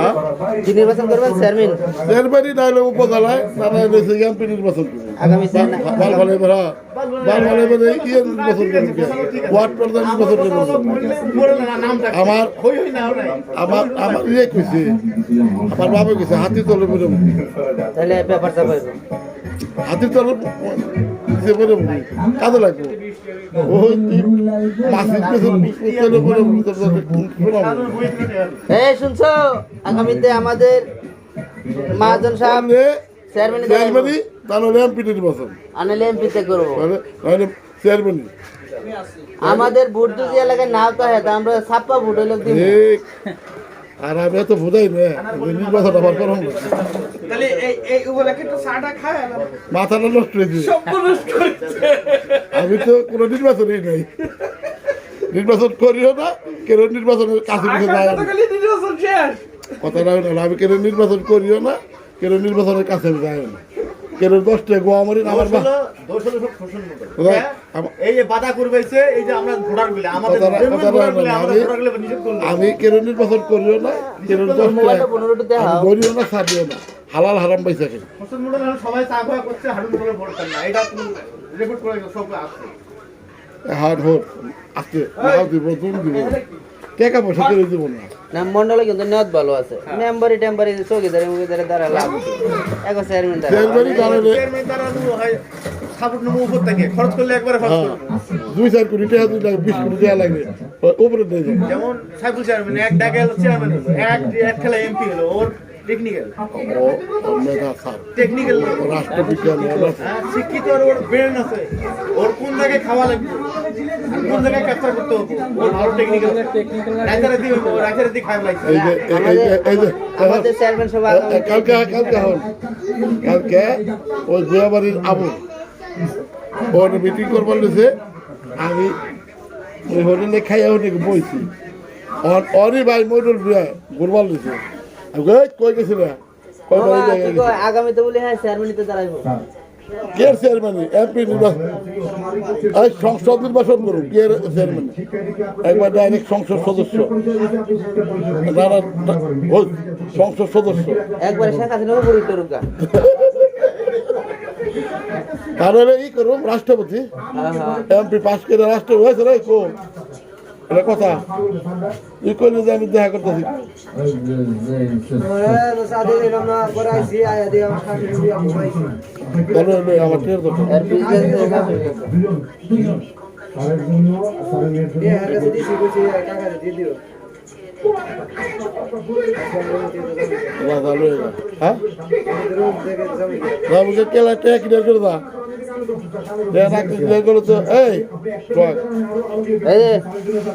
হ্যাঁ? কি নির্বাচন করবেন? চেয়ারম্যান? চেয়ারম্যানই না হলে উপজেলায় তারা এনেছে এমপি নির্বাচন করবে আগামী দিন? ভালো ভালো এবার ভালো এবার ইয়ে নির্বাচন করবে ওয়ার্ড প্রধান নির্বাচন করবে আমার আমার আমার ইয়ে কইছে। আমার বাবা কইছে হাতি তলে বেরো তাহলে হাতি তলে কাজে লাগবে। এই শুনছো? আগামীতে আমাদের মহাজন সাহেব সামনে চেয়ারম্যান চেয়ারম্যানই তাহলে এমপি নির্বাচন আনলে এমপিতে করব। চেয়ারম্যানই আমাদের ভোট যদি এলাকায় না তো হয় আমরা ছাপ্পা ভোট হইলে আর আমি তো বোঝাই না নির্বাচন আবার করম না তাহলে এই এই উপলক্ষে একটু চাটা খায় মাথাটা নষ্ট হয়ে করেছে আমি তো কোনো নির্বাচনই নাই। নির্বাচন করিও না কেন নির্বাচনের কাছে পিছিয়ে যায় কথা না আমি কেন নির্বাচন করিও না কেন নির্বাচনের কাছে যায় না। কেন গোয়া আমার। কোথায়? আমা- এই যে বাধা করবাইছে এই যে আমরা ভোটারগুলো আমাদের আমি- কেন নির্বাচন করিও না কেন পনেরোটা দেখাও না ছাড়িও না হালাল হারাম মূলক হলো সবাই চা খাওয়া করছে দেন না এটা তুমি রেকর্ড করে সব আছে। আজকে লাউ দিব। দুম দিব টাকা পয়সা করে দিব না? না মন্ডলে কিন্তু নেওয়াত ভালো আছে। মেম্বারি টেম্বারি চৌকিদারি মুখিদারি দ্বারা লাভ এখন চেয়ারম্যান হয় হ্যাঁ। দুই চার কোটি টাকা দুই লাখ বিশ কোটি টাকা লাগবে। উপরে যেমন সাইফুল চেয়ারম্যান এক ডাকে হলো চেয়ারম্যান এক এক খেলা এমপি হলো ওর টেকনিক্যাল টেকনিক্যাল রাষ্ট্রবিজ্ঞান শিক্ষিত ওর ব্রেন আছে। ওর কোন জায়গায় খাওয়া লাগবে? কোন জায়গায় ক্যাপচার করতে হবে? ওর ভালো টেকনিক্যাল রাইতারাতি রাইতারাতি খাওয়া লাগছে এই যে এই- এই যে এই যে আমাদের চেয়ারম্যান সভা এ- এ- কালকে কালকে হন। কালকে ওই গুয়াবাড়ির আবু। ওর মিটিং করবার আমি ওই হোটেলে খাইয়া বইছি। অন অরি ভাই বিয়া নিছে কই, গেছিল? আগামীতে বলে হ্যাঁ দাঁড়াইবো। কে চেয়ারম্যান এমপি নির্বাচন সংসদ নির্বাচন করুন কে চেয়ারম্যান একবার ডাইরেক্ট সংসদ সদস্য। সংসদ সদস্য। তাহলে ই করুন রাষ্ট্রপতি। হ্যাঁ হ্যাঁ। এমপি পাশ করে রাষ্ট্র হয়েছে রে কো এটা কথা। ই করলে যে আমি দেখা করতেছি আমার না তাহলে হ্যাঁ? কেলা টেক ক্লিয়ার করে দা। এই